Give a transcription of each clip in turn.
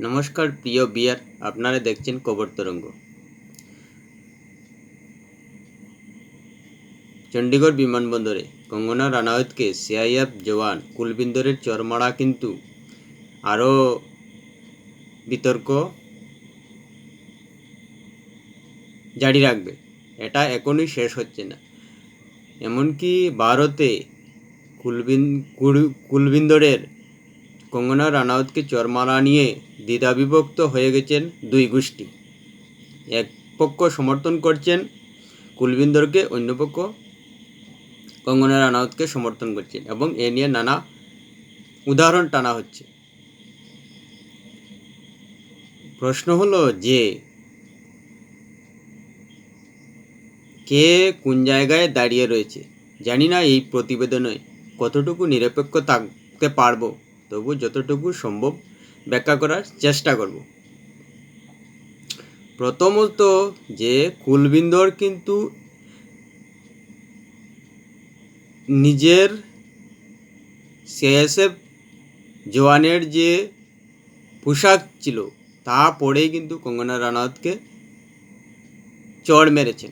নমস্কার, প্রিয় বিয়ার, আপনারা দেখছেন কবর তরঙ্গ। চণ্ডীগড় বিমানবন্দরে কঙ্গনা রানাওয়াতকে সিআইএফ জওয়ান কুলবিন্দরের চরমারা কিন্তু আরও বিতর্ক জারি রাখবে। এটা এখনই শেষ হচ্ছে না। এমনকি ভারতে কুলবিন কুল- কুলবিন্দরের কঙ্গনা রানাউতকে চরমারা নিয়ে দ্বিধাবিভক্ত হয়ে গেছেন দুই গোষ্ঠী। এক পক্ষ সমর্থন করছেন কুলবিন্দরকে, অন্য পক্ষ কঙ্গনা রানাউতকে সমর্থন করছেন এবং এ নিয়ে নানা উদাহরণ টানা হচ্ছে। প্রশ্ন হলো যে, কে কোন জায়গায় দাঁড়িয়ে রয়েছে? জানি না, এই প্রতিবেদনে কতটুকু নিরপেক্ষ থাকতে পারব, তবু যতটুকু সম্ভব ব্যাখ্যা করার চেষ্টা করব। প্রথমত যে কুলবিন্দর কিন্তু নিজের সিএসএফ জওয়ানের যে পোশাক ছিল, তা পরেই কিন্তু কঙ্গনা রানাওয়াতকে চড় মেরেছেন।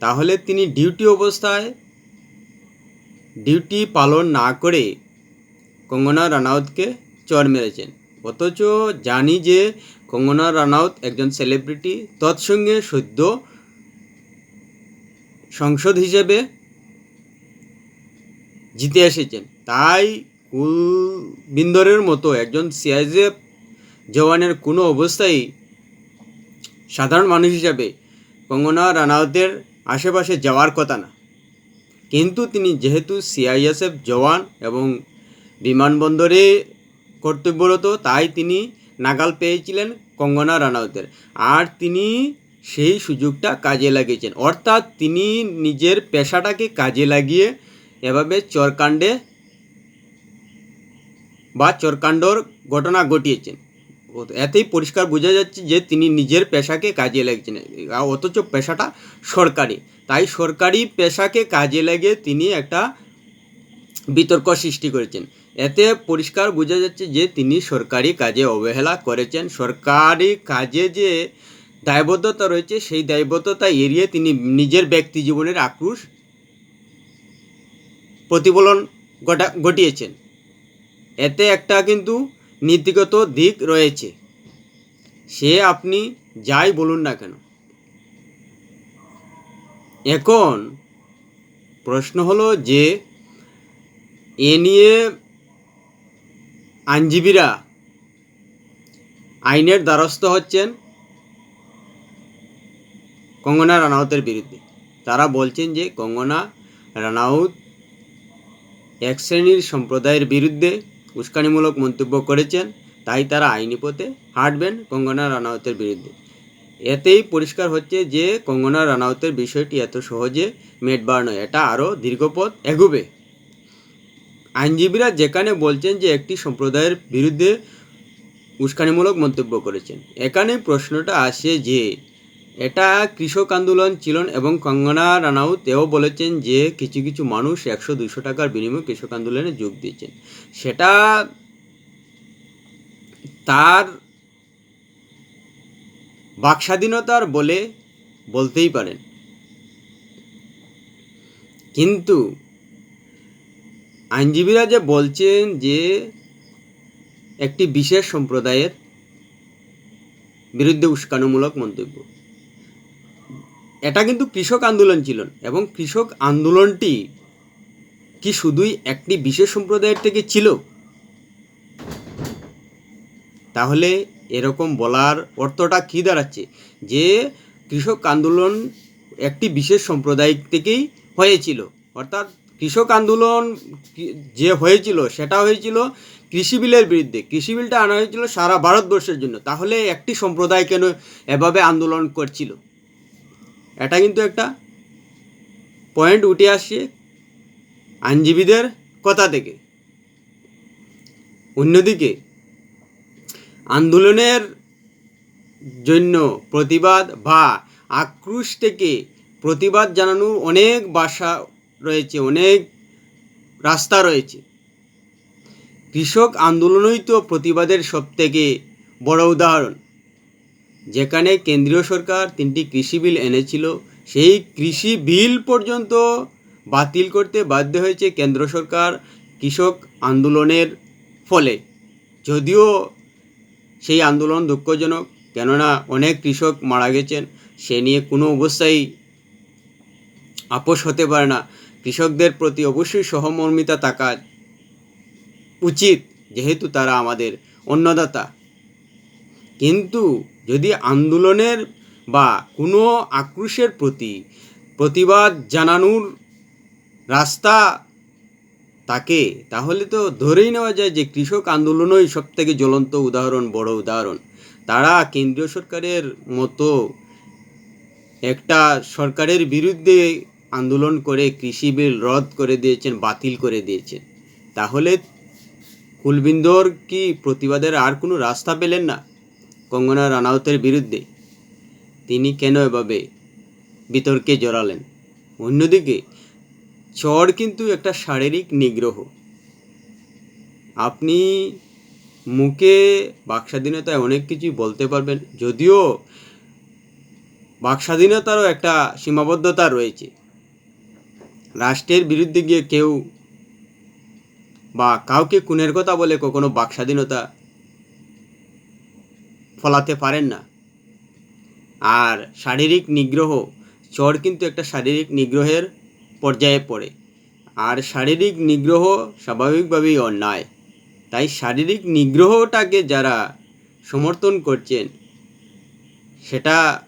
তাহলে তিনি ডিউটি অবস্থায় ডিউটি পালন না করে কঙ্গনা রানাউতকে চর মেরেছেন। অথচ জানি যে কঙ্গনা রানাউত একজন সেলিব্রিটি তৎসঙ্গে সদ্য সংসদ হিসেবে জিতে এসেছেন। তাই কুলবিন্দরের মতো একজন সিআইএফ জওয়ানের কোনো অবস্থায় সাধারণ মানুষ হিসাবে কঙ্গনা রানাউতের আশেপাশে যাওয়ার কথা না। কিন্তু তিনি যেহেতু সিআইএসএফ জওয়ান এবং বিমানবন্দরে কর্তব্যরত, তাই তিনি নাগাল পেয়েছিলেন কঙ্গনা রানাউতের। আর তিনি সেই সুযোগটা কাজে লাগিয়েছেন। অর্থাৎ তিনি নিজের পেশাটাকে কাজে লাগিয়ে এভাবে চরকাণ্ডে বা চরকাণ্ডর ঘটনা ঘটিয়েছেন। এতেই পরিষ্কার বোঝা যাচ্ছে যে তিনি নিজের পেশাকে কাজে লাগিয়েছেন আ- অথচ পেশাটা সরকারি। তাই সরকারি পেশাকে কাজে লাগিয়ে তিনি একটা বিতর্ক সৃষ্টি করেছেন। এতে পরিষ্কার বোঝা যাচ্ছে যে তিনি সরকারি কাজে অবহেলা করেছেন। সরকারি কাজে যে দায়বদ্ধতা রয়েছে, সেই দায়বদ্ধতা এড়িয়ে তিনি নিজের ব্যক্তি জীবনের আক্রোশ প্রতিফলন ঘটা, ঘটিয়েছেন। এতে একটা কিন্তু নীতিগত দিক রয়েছে। সে আপনি যাই বলুন না কেন। এখন প্রশ্ন হলো যে এ নিয়ে আইনজীবীরা আইনের দ্বারস্থ হচ্ছেন কঙ্গনা রানাউতের বিরুদ্ধে। তারা বলছেন যে কঙ্গনা রানাউত এক শ্রেণির সম্প্রদায়ের বিরুদ্ধে উস্কানিমূলক মন্তব্য করেছেন, তাই তারা আইনি পথে হাঁটবেন কঙ্গনা রানাউতের বিরুদ্ধে। এতেই পরিষ্কার হচ্ছে যে কঙ্গনা রানাউতের বিষয়টি এত সহজে মেটবার নয়, এটা আরও দীর্ঘপথ এগোবে। আইনজীবীরা যেখানে বলছেন যে একটি সম্প্রদায়ের বিরুদ্ধে উস্কানিমূলক মন্তব্য করেছেন। এখানে প্রশ্নটা আসে যে, এটা কৃষক আন্দোলন ছিল এবং কঙ্গনা রানাউত এও বলেছেন যে কিছু কিছু মানুষ একশো দুশো টাকার বিনিময়ে কৃষক আন্দোলনে যোগ দিয়েছেন। সেটা তার বাকস্বাধীনতার বলে বলতেই পারেন। কিন্তু আইনজীবীরা যে বলছেন যে একটি বিশেষ সম্প্রদায়ের বিরুদ্ধে উস্কানোমূলক মন্তব্য। এটা কিন্তু কৃষক আন্দোলন ছিল এবং কৃষক আন্দোলনটি কি শুধুই একটি বিশেষ সম্প্রদায়ের থেকে ছিল? তাহলে এরকম বলার অর্থটা কী দাঁড়াচ্ছে? যে কৃষক আন্দোলন একটি বিশেষ সম্প্রদায় থেকেই হয়েছিল। অর্থাৎ কৃষক আন্দোলন যে হয়েছিল, সেটা হয়েছিল কৃষি বিলের বিরুদ্ধে। কৃষি বিলটা আনা হয়েছিল সারা ভারতবর্ষের জন্য। তাহলে একটি সম্প্রদায় কেন এভাবে আন্দোলন করছিল? এটা কিন্তু একটা পয়েন্ট উঠে আসছে আইনজীবীদের কথা থেকে। অন্যদিকে, আন্দোলনের জন্য প্রতিবাদ বা আক্রোশ থেকে প্রতিবাদ জানানোর অনেক ভাষা রয়েছে, অনেক রাস্তা রয়েছে। কৃষক আন্দোলনই তো প্রতিবাদের সবথেকে বড় উদাহরণ। যেখানে কেন্দ্রীয় সরকার তিনটি কৃষি বিল এনেছিল, সেই কৃষি বিল পর্যন্ত বাতিল করতে বাধ্য হয়েছে কেন্দ্র সরকার কৃষক আন্দোলনের ফলে। যদিও সেই আন্দোলন দুঃখজনক, কেননা অনেক কৃষক মারা গেছেন, সে নিয়ে কোনো অবস্থায় আপোষ হতে পারে না। কৃষকদের প্রতি অবশ্যই সহমর্মিতা থাকা উচিত, যেহেতু তারা আমাদের অন্নদাতা। কিন্তু যদি আন্দোলনের বা কোনো আক্রোশের প্রতি প্রতিবাদ জানানোর রাস্তা তাকে তাহলে তো ধরেই নেওয়া যায় যে কৃষক আন্দোলনই সব থেকে জ্বলন্ত উদাহরণ, বড় উদাহরণ। তারা কেন্দ্রীয় সরকারের মতো একটা সরকারের বিরুদ্ধে আন্দোলন করে কৃষি বিল রদ করে দিয়েছেন, বাতিল করে দিয়েছেন। তাহলে কুলবিন্দর কি প্রতিবাদের আর কোনো রাস্তা পেলেন না কঙ্গনা রানাউতের বিরুদ্ধে? তিনি কেন এভাবে বিতর্কে জড়ালেন? অন্যদিকে, চর কিন্তু একটা শারীরিক নিগ্রহ। আপনি মুখে বাকস্বাধীনতায় অনেক কিছুই বলতে পারবেন, যদিও বাকস্বাধীনতারও একটা সীমাবদ্ধতা রয়েছে। রাষ্ট্রের বিরুদ্ধে গিয়ে কেউ বা কাউকে খুনের কথা বলে কখনো বাকস্বাধীনতা ফলাতে পারেন না। আর শারীরিক নিগ্রহ, চর কিন্তু একটা শারীরিক নিগ্রহের পর্যায়ে পড়ে। আর শারীরিক নিগ্রহ স্বাভাবিকভাবেই অন্যায়। তাই শারীরিক নিগ্রহটাকে যারা সমর্থন করছেন, সেটা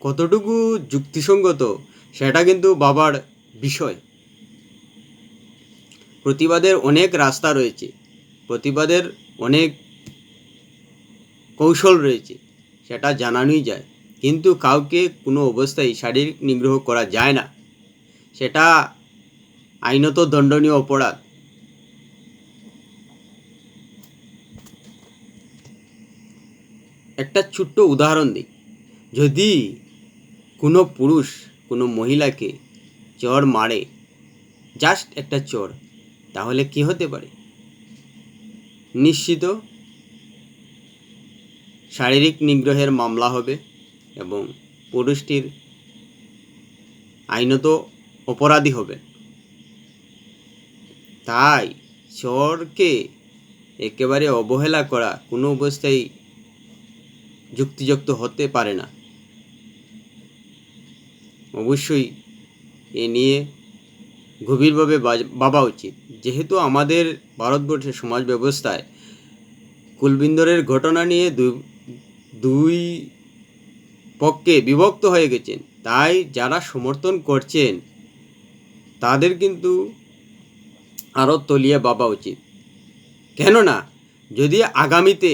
কতটুকু যুক্তিসঙ্গত, সেটা কিন্তু বাবার বিষয়। প্রতিবাদের অনেক রাস্তা রয়েছে। প্রতিবাদের অনেক কৌশল রয়েছে, সেটা জানানোই যায়। কিন্তু কাউকে কোনো অবস্থায় শারীরিক নিগ্রহ করা যায় না। সেটা আইনত দণ্ডনীয় অপরাধ। একটা ছোট্ট উদাহরণ দিই। যদি কোনো পুরুষ কোনো মহিলাকে চর মারে। জাস্ট একটা চর, তাহলে কি হতে পারে? নিশ্চিত শারীরিক নিগ্রহের মামলা হবে এবং পুরুষটির আইনত অপরাধী হবে। তাই চরকে একেবারে অবহেলা করা কোনো অবস্থায় যুক্তিযুক্ত হতে পারে না। অবশ্যই এ নিয়ে গভীরভাবে ভাবা উচিত। যেহেতু আমাদের ভারতবর্ষের সমাজ ব্যবস্থায় কুলবিন্দরের ঘটনা নিয়ে দুই পক্ষে বিভক্ত হয়ে গেছেন, তাই যারা সমর্থন করছেন, তাদের কিন্তু আরও তলিয়ে ভাবা উচিত। কেননা, যদি আগামীতে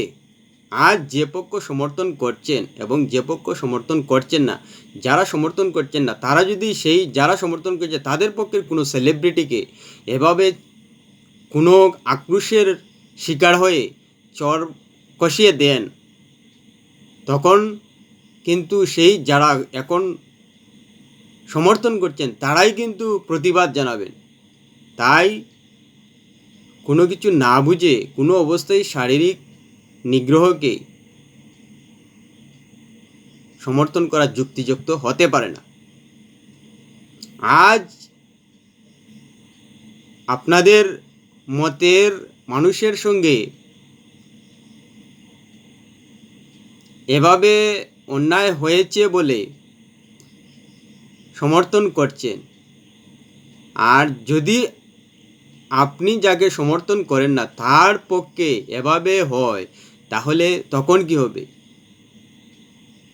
আজ যে পক্ষ সমর্থন করছেন এবং যে পক্ষ সমর্থন করছেন না, যারা সমর্থন করছেন না, তারা যদি সেই যারা সমর্থন করছে, তাদের পক্ষের কোনো সেলিব্রিটিকে এভাবে কোনো আক্রোশের শিকার হয়ে চর কষিয়ে দেন, তখন কিন্তু সেই যারা এখন সমর্থন করছেন, তারাই কিন্তু প্রতিবাদ জানাবেন। তাই কোনো কিছু না বুঝে কোনো অবস্থায় শারীরিক নিগ্রহকে সমর্থন করা যুক্তিযুক্ত হতে পারে না। আজ আপনাদের মতের মানুষের সঙ্গে এভাবে অন্যায় হয়েছে বলে সমর্থন করছেন। আর যদি আপনি যাকে সমর্থন করেন না, তার পক্ষে এভাবে হয় তাহলে তখন কি হবে?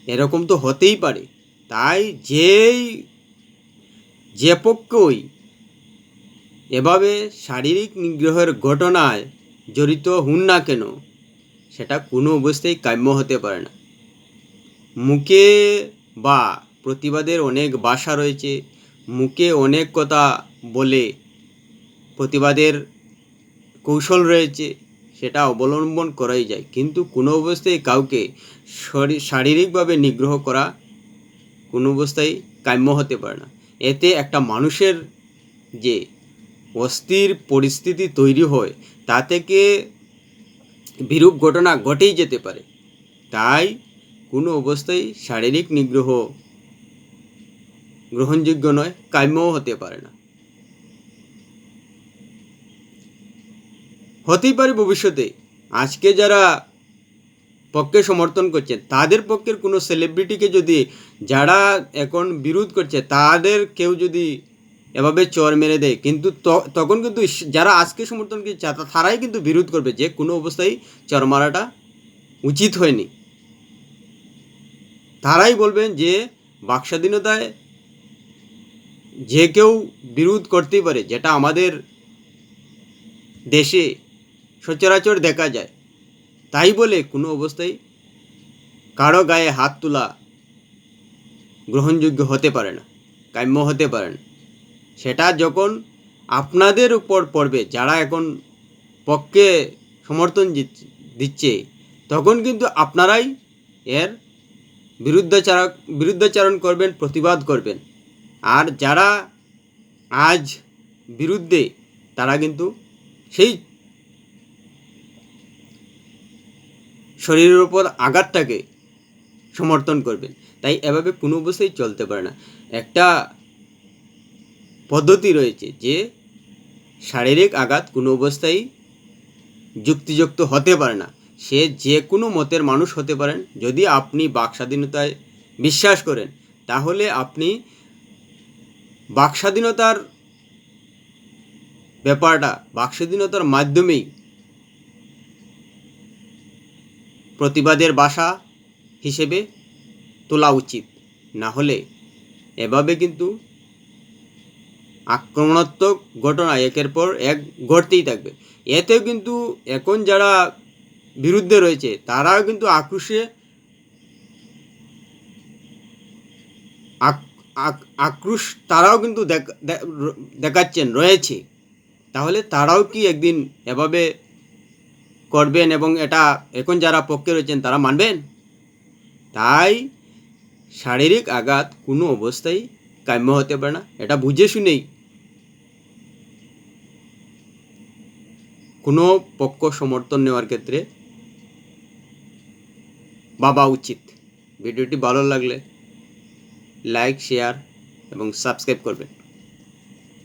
এরকম তো হতেই পারে। তাই যেই, যে পক্ষই এভাবে শারীরিক নিগ্রহের ঘটনায় জড়িত হন না কেন, সেটা কোনো অবস্থায় কাম্য হতে পারে না। মুখে বা প্রতিবাদের অনেক বাসা রয়েছে। মুখে অনেক কথা বলে প্রতিবাদের কৌশল রয়েছে। সেটা অবলম্বন করাই যায়। কিন্তু কোনো অবস্থায় কাউকে শরী- শারীরিকভাবে নিগ্রহ করা কোনো অবস্থায় কাম্য হতে পারে না। এতে একটা মানুষের যে অস্থির পরিস্থিতি তৈরি হয়, তা থেকে বিরূপ ঘটনা ঘটেই যেতে পারে। তাই কোনো অবস্থায় শারীরিক নিগ্রহ গ্রহণযোগ্য নয়, কাম্যও হতে পারে না। হতেই পারে ভবিষ্যতে। আজকে যারা পক্ষে সমর্থন করছে, তাদের পক্ষের কোনো সেলিব্রিটিকে যদি যারা এখন বিরোধ করছে, তাদের কেউ যদি এভাবে চর মেরে দেয়, কিন্তু তখন কিন্তু যারা আজকে সমর্থন করছে তারাই কিন্তু বিরোধ করবে যে কোনো অবস্থায় চর মারাটা উচিত হয়নি। তারাই বলবেন যে বাকস্বাধীনতায় যে কেউ বিরোধ করতেই পারে, যেটা আমাদের দেশে সচরাচর দেখা যায়। তাই বলে কোনো অবস্থায় কারও গায়ে হাত তোলা গ্রহণযোগ্য হতে পারে না, কাম্য হতে পারে না। সেটা যখন আপনাদের উপর পড়বে, যারা এখন পক্ষে সমর্থন দিচ্ছে- তখন কিন্তু আপনারাই এর বিরুদ্ধাচারক বিরুদ্ধাচারণ করবেন, প্রতিবাদ করবেন। আর যারা আজ বিরুদ্ধে, তারা কিন্তু সেই শরীরের ওপর আঘাতটাকে সমর্থন করবেন তাই এভাবে কোনো অবস্থায় চলতে পারে না। একটা পদ্ধতি রয়েছে যে শারীরিক আঘাত কোনো অবস্থায় যুক্তিযুক্ত হতে পারে না। সে যে কোনো মতের মানুষ হতে পারেন। যদি আপনি বাক স্বাধীনতায় বিশ্বাস করেন, তাহলে আপনি বাক স্বাধীনতার ব্যাপারটা, বাক স্বাধীনতার মাধ্যমেই প্রতিবাদের ভাষা হিসেবে তোলা উচিত। না হলে এভাবে কিন্তু আক্রমণাত্মক ঘটনা একের পর এক ঘটতেই থাকবে। এতেও কিন্তু এখন যারা বিরুদ্ধে রয়েছে, তারাও কিন্তু আক্রোশে আক- আক- আক্রোশ তারাও কিন্তু দেখ- দেখাচ্ছেন, রয়েছে। তাহলে তারাও কি একদিন এভাবে করবেন এবং এটা এখন যারা পক্ষে রয়েছেন তারা মানবেন। তাই শারীরিক আঘাত কোনো অবস্থায় কাম্য হতে পারে না, এটা বুঝে শুনেই। কোনো পক্ষ সমর্থন নেওয়ার ক্ষেত্রে বাবা উচিত। ভিডিওটি ভালো লাগলে লাইক, শেয়ার এবং সাবস্ক্রাইব করবেন।